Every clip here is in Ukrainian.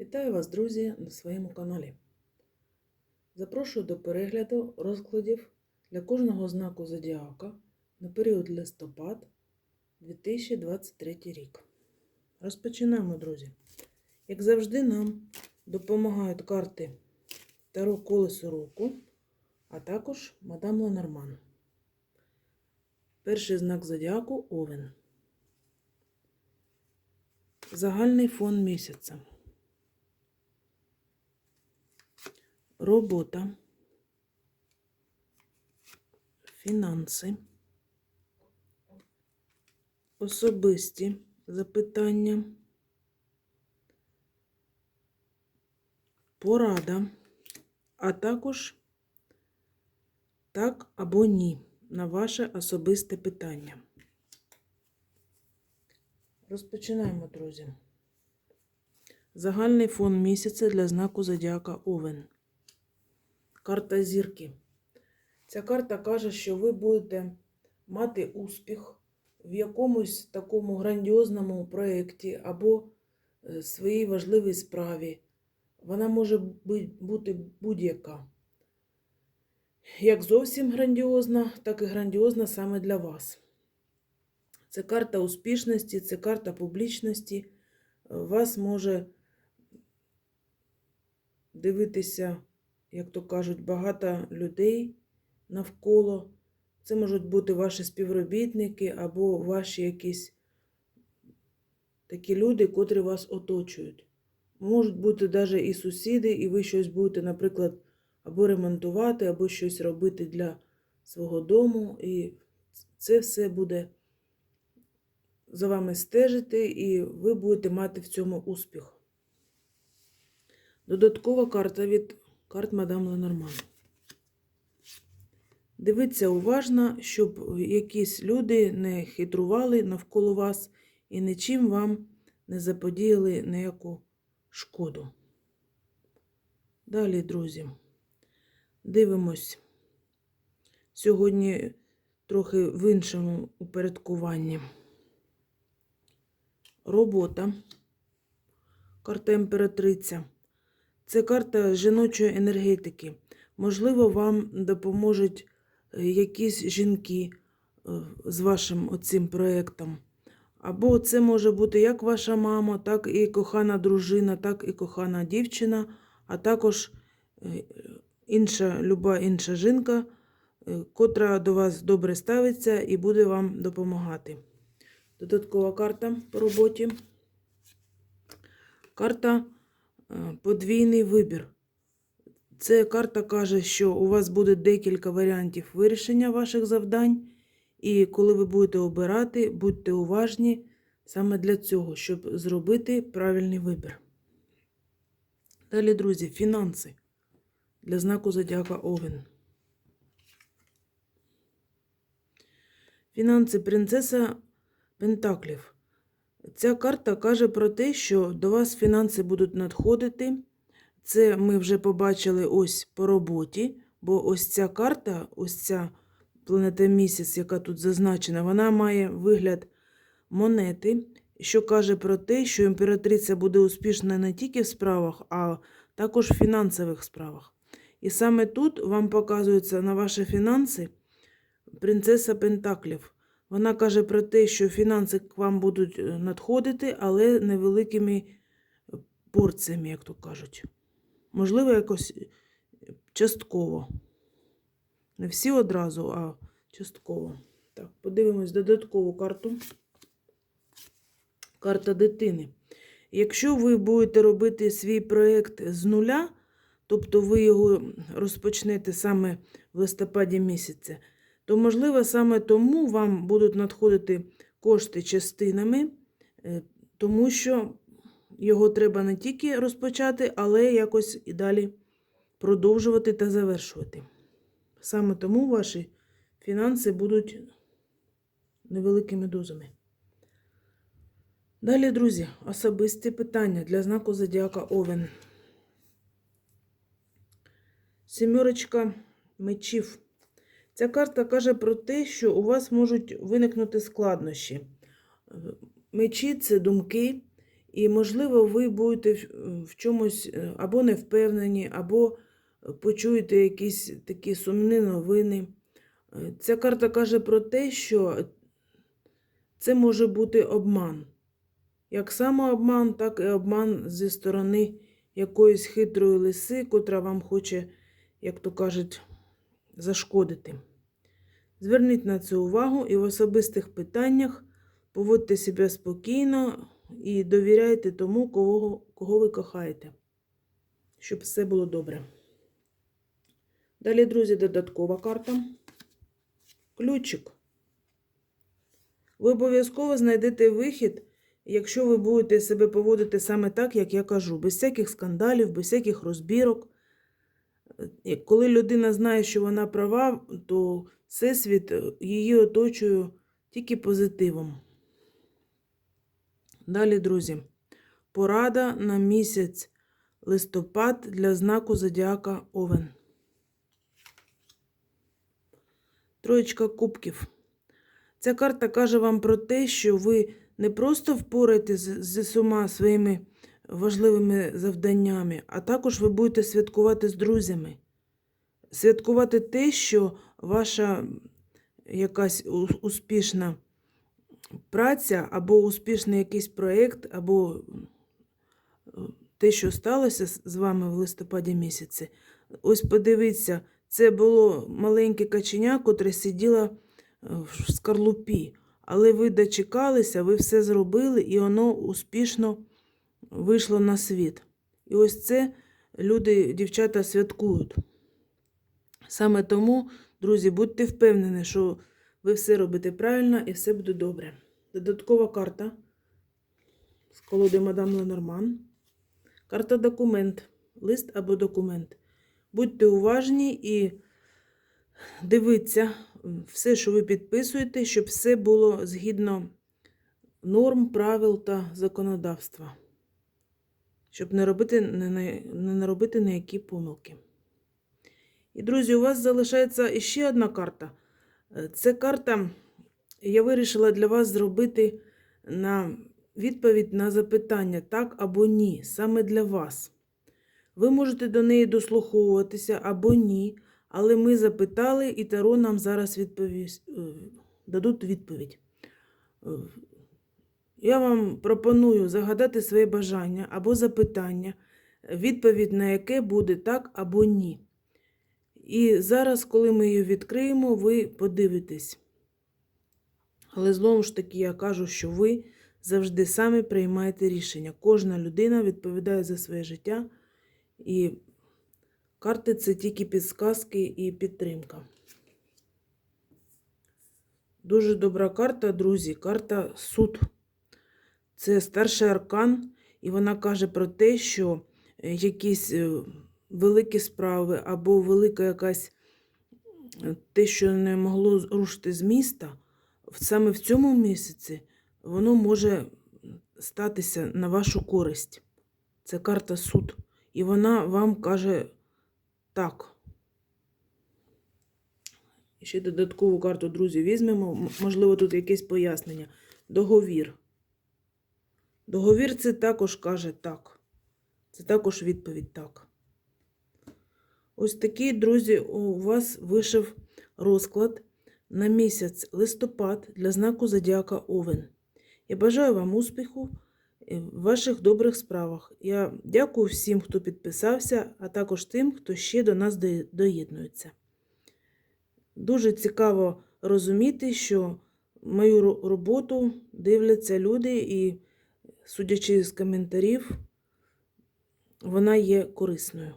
Вітаю вас, друзі, на своєму каналі. Запрошую до перегляду розкладів для кожного знаку зодіака на період листопад 2023 рік. Розпочинаємо, друзі. Як завжди, нам допомагають карти Таро Колесо Року, а також Мадам Ленорман. Перший знак зодіаку Овен. Загальний фон місяця. Робота, фінанси, особисті запитання, порада, а також так або ні на ваше особисте питання. Розпочинаємо, друзі. Загальний фон місяця для знаку зодіака Овен. Карта зірки. Ця карта каже, що ви будете мати успіх в якомусь такому грандіозному проєкті або е, своїй важливій справі. Вона може бути будь-яка. Як зовсім грандіозна, так і грандіозна саме для вас. Це карта успішності, це карта публічності. Е, Вас може дивитися, як то кажуть, багато людей навколо. Це можуть бути ваші співробітники або ваші якісь такі люди, котрі вас оточують. Можуть бути навіть і сусіди, і ви щось будете, наприклад, або ремонтувати, або щось робити для свого дому. І це все буде за вами стежити, і ви будете мати в цьому успіх. Додаткова карта від карт Мадам Ленорман. Дивіться уважно, щоб якісь люди не хитрували навколо вас і нічим вам не заподіяли ніяку шкоду. Далі, друзі, дивимось. Сьогодні трохи в іншому упорядкуванні. Робота. Карта імператриця. Це карта жіночої енергетики. Можливо, вам допоможуть е, якісь жінки е, з вашим оцим проєктом. Або це може бути як ваша мама, так і кохана дружина, так і кохана дівчина, а також е, інша, люба інша жінка, котра до вас добре ставиться і буде вам допомагати. Додаткова карта по роботі. Карта подвійний вибір. Це карта каже, що у вас буде декілька варіантів вирішення ваших завдань, і коли ви будете обирати, будьте уважні саме для цього, щоб зробити правильний вибір. Далі, друзі, фінанси для знаку Зодіака Овен. Фінанси принцеса Пентаклів. Ця карта каже про те, що до вас фінанси будуть надходити. Це ми вже побачили ось по роботі, бо ось ця карта, ось ця планета місяць, яка тут зазначена, вона має вигляд монети, що каже про те, що імператриця буде успішна не тільки в справах, а також в фінансових справах. І саме тут вам показується на ваші фінанси принцеса Пентаклів. Вона каже про те, що фінанси к вам будуть е, надходити, але невеликими порціями, як то кажуть. Можливо, якось е, частково. Не всі одразу, а частково. Так, подивимось додаткову карту. Карта дитини. Якщо ви будете робити свій проєкт з нуля, тобто ви його розпочнете саме в листопаді місяця, то, можливо, саме тому вам будуть надходити кошти частинами, е, тому що його треба не тільки розпочати, але якось і далі продовжувати та завершувати. Саме тому ваші фінанси будуть невеликими дозами. Далі, друзі, особисті питання для знаку Зодіака Овен. Сімерочка мечів. Ця карта каже про те, що у вас можуть виникнути складнощі. Мечі це думки, І, можливо, ви будете в- в чомусь е, або не впевнені, або почуєте якісь такі сумні новини. Е, Ця карта каже про те, що це може бути обман. Як самообман, так і обман зі сторони якоїсь хитрої лиси, котра вам хоче, як то кажуть, зашкодити. Зверніть на це увагу і в особистих питаннях поводьте себе спокійно і довіряйте тому, кого, кого ви кохаєте, щоб все було добре. Далі, друзі, додаткова карта. Ключик. Ви обов'язково знайдете вихід, якщо ви будете себе поводити саме так, як я кажу, без всяких скандалів, без всяких розбірок. Коли людина знає, що вона права, то всесвіт е, її оточує тільки позитивом. Далі, друзі, порада на місяць листопад для знаку зодіака Овен. Троєчка кубків. Ця карта каже вам про те, що ви не просто впораєтесь з усіма своїми важливими завданнями, а також ви будете святкувати з друзями. Святкувати те, що ваша якась успішна праця, або успішний якийсь проєкт, або е, те, що сталося з- вами в листопаді місяці. Ось подивіться, це було маленьке каченя, котре сиділо е, в скорлупі. Але ви дочекалися, ви все зробили, і воно успішно вийшло на світ. І ось це люди, дівчата святкують. Саме тому, друзі, будьте впевнені, що ви все робите правильно і все буде добре. Додаткова карта з колоди Мадам Ленорман. Карта документ, лист або документ. Будьте уважні і дивіться все, що ви підписуєте, щоб все було згідно норм, правил та законодавства. Щоб не робити, не, не, наробити ніякі помилки. І, друзі, у вас залишається ще одна карта. Е, Це карта, я вирішила для вас зробити на відповідь на запитання так або ні, саме для вас. Ви можете до неї дослуховуватися або ні, але ми запитали, і Таро нам зараз відповість, е, дадуть відповідь. Я вам пропоную загадати своє бажання або запитання, відповідь на яке буде так або ні. І зараз, коли ми її відкриємо, ви подивитесь. Але знову ж таки, я кажу, що ви завжди самі приймаєте рішення. Кожна людина відповідає за своє життя, і карти це тільки підсказки і підтримка. Дуже добра карта, друзі. Карта суд. Це старший аркан, і вона каже про те, що е, якісь е, великі справи або велика якась е, те, що не могло рушити з міста, саме в цьому місяці воно може статися на вашу користь. Це карта суд. І вона вам каже так. Ще додаткову карту, друзі, візьмемо. Можливо, тут якесь пояснення. Договір. Договір це також каже так. Це також відповідь так. Ось такий, друзі, у вас вийшов розклад на місяць листопад для знаку Зодіака Овен. Я бажаю вам успіху в ваших добрих справах. Я дякую всім, хто підписався, а також тим, хто ще до нас доєднується. Дуже цікаво розуміти, що мою роботу дивляться люди, і, судячи з коментарів, вона є корисною.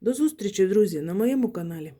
До зустрічі, друзі, на моєму каналі.